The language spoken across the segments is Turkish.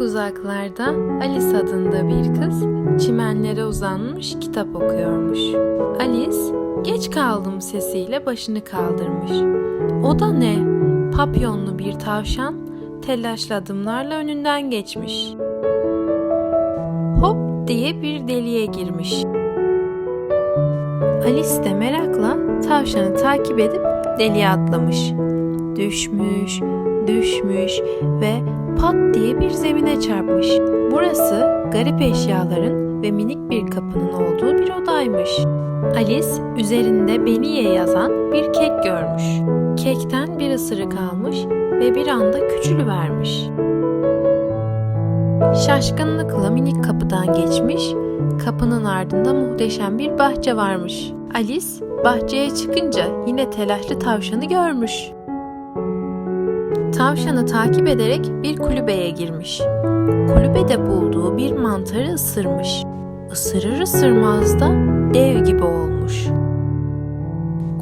Uzaklarda Alice adında bir kız çimenlere uzanmış kitap okuyormuş. Alice geç kaldım sesiyle başını kaldırmış. O da ne? Papyonlu bir tavşan telaşlı adımlarla önünden geçmiş. Hop diye bir deliğe girmiş. Alice de merakla tavşanı takip edip deliğe atlamış. Düşmüş, düşmüş ve pat diye bir zemine çarpmış. Burası garip eşyaların ve minik bir kapının olduğu bir odaymış. Alice üzerinde Beniye yazan bir kek görmüş. Kekten bir ısırık almış ve bir anda küçülüvermiş. Şaşkınlıkla minik kapıdan geçmiş, kapının ardında muhteşem bir bahçe varmış. Alice bahçeye çıkınca yine telaşlı tavşanı görmüş. Tavşanı takip ederek bir kulübeye girmiş. Kulübede bulduğu bir mantarı ısırmış. Isırır ısırmaz da dev gibi olmuş.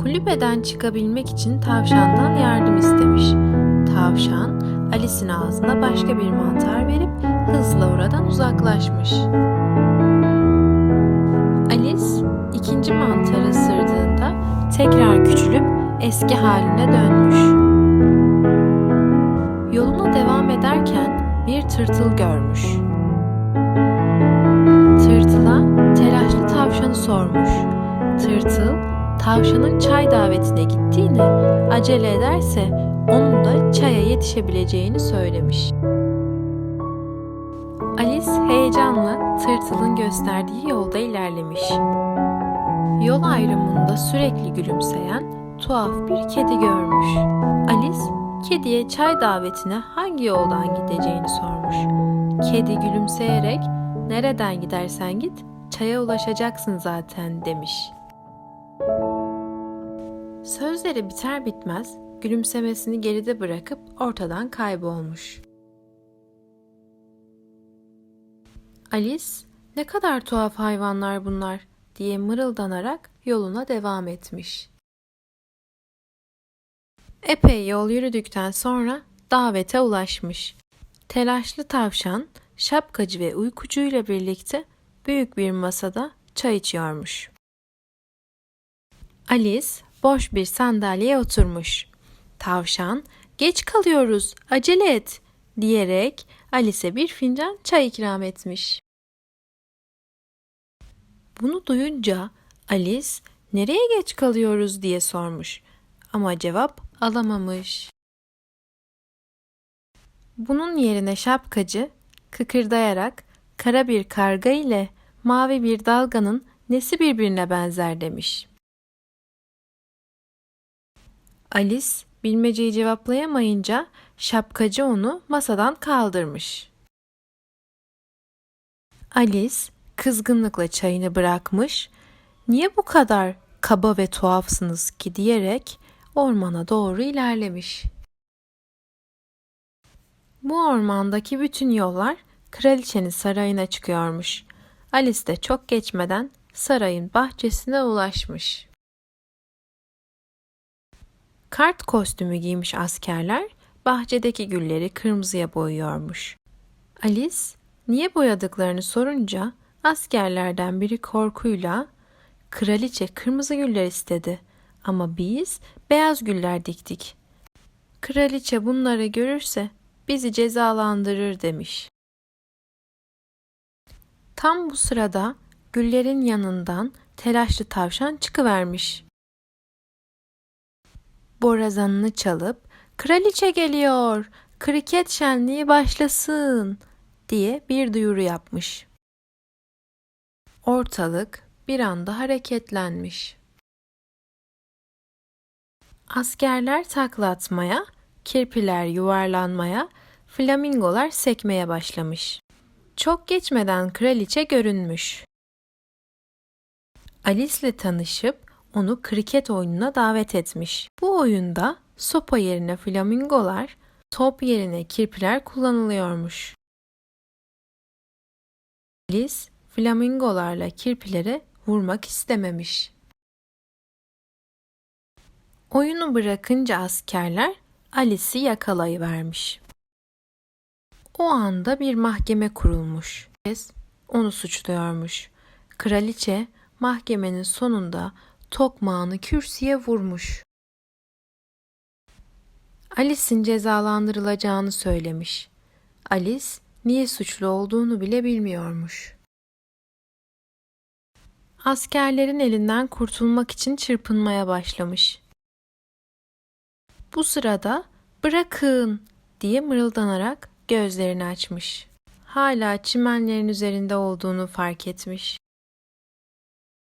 Kulübeden çıkabilmek için tavşandan yardım istemiş. Tavşan Alice'in ağzına başka bir mantar verip hızla oradan uzaklaşmış. Alice ikinci mantarı ısırdığında tekrar küçülüp eski haline dönmüş. Tırtıl görmüş. Tırtıla telaşlı tavşanı sormuş. Tırtıl tavşanın çay davetine gittiğini, acele ederse onun da çaya yetişebileceğini söylemiş. Alice heyecanla tırtılın gösterdiği yolda ilerlemiş. Yol ayrımında sürekli gülümseyen tuhaf bir kedi görmüş. Alice kediye çay davetine hangi yoldan gideceğini sormuş. Kedi gülümseyerek nereden gidersen git çaya ulaşacaksın zaten demiş. Sözleri biter bitmez gülümsemesini geride bırakıp ortadan kaybolmuş. Alice, ne kadar tuhaf hayvanlar bunlar diye mırıldanarak yoluna devam etmiş. Epey yol yürüdükten sonra davete ulaşmış. Telaşlı tavşan, şapkacı ve uykucuyla birlikte büyük bir masada çay içiyormuş. Alice boş bir sandalyeye oturmuş. Tavşan, geç kalıyoruz, acele et diyerek Alice'e bir fincan çay ikram etmiş. Bunu duyunca Alice, nereye geç kalıyoruz diye sormuş. Ama cevap alamamış. Bunun yerine şapkacı kıkırdayarak kara bir karga ile mavi bir dalganın nesi birbirine benzer demiş. Alice bilmeceyi cevaplayamayınca şapkacı onu masadan kaldırmış. Alice kızgınlıkla çayını bırakmış, niye bu kadar kaba ve tuhafsınız ki diyerek ormana doğru ilerlemiş. Bu ormandaki bütün yollar kraliçenin sarayına çıkıyormuş. Alice de çok geçmeden sarayın bahçesine ulaşmış. Kart kostümü giymiş askerler bahçedeki gülleri kırmızıya boyuyormuş. Alice niye boyadıklarını sorunca askerlerden biri korkuyla kraliçe kırmızı güller istedi ama biz beyaz güller diktik. Kraliçe bunları görürse bizi cezalandırır demiş. Tam bu sırada güllerin yanından telaşlı tavşan çıkıvermiş. Borazanını çalıp kraliçe geliyor, kriket şenliği başlasın diye bir duyuru yapmış. Ortalık bir anda hareketlenmiş. Askerler takla atmaya, kirpiler yuvarlanmaya, flamingolar sekmeye başlamış. Çok geçmeden kraliçe görünmüş. Alice'le tanışıp onu kriket oyununa davet etmiş. Bu oyunda sopa yerine flamingolar, top yerine kirpiler kullanılıyormuş. Alice flamingolarla kirpilere vurmak istememiş. Oyunu bırakınca askerler Alice'i yakalayıvermiş. O anda bir mahkeme kurulmuş. Onu suçluyormuş. Kraliçe mahkemenin sonunda tokmağını kürsüye vurmuş. Alice'in cezalandırılacağını söylemiş. Alice niye suçlu olduğunu bile bilmiyormuş. Askerlerin elinden kurtulmak için çırpınmaya başlamış. Bu sırada bırakın diye mırıldanarak gözlerini açmış. Hala çimenlerin üzerinde olduğunu fark etmiş.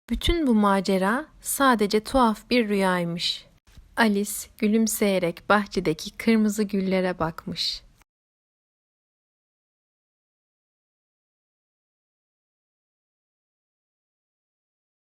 Bütün bu macera sadece tuhaf bir rüyaymış. Alice gülümseyerek bahçedeki kırmızı güllere bakmış.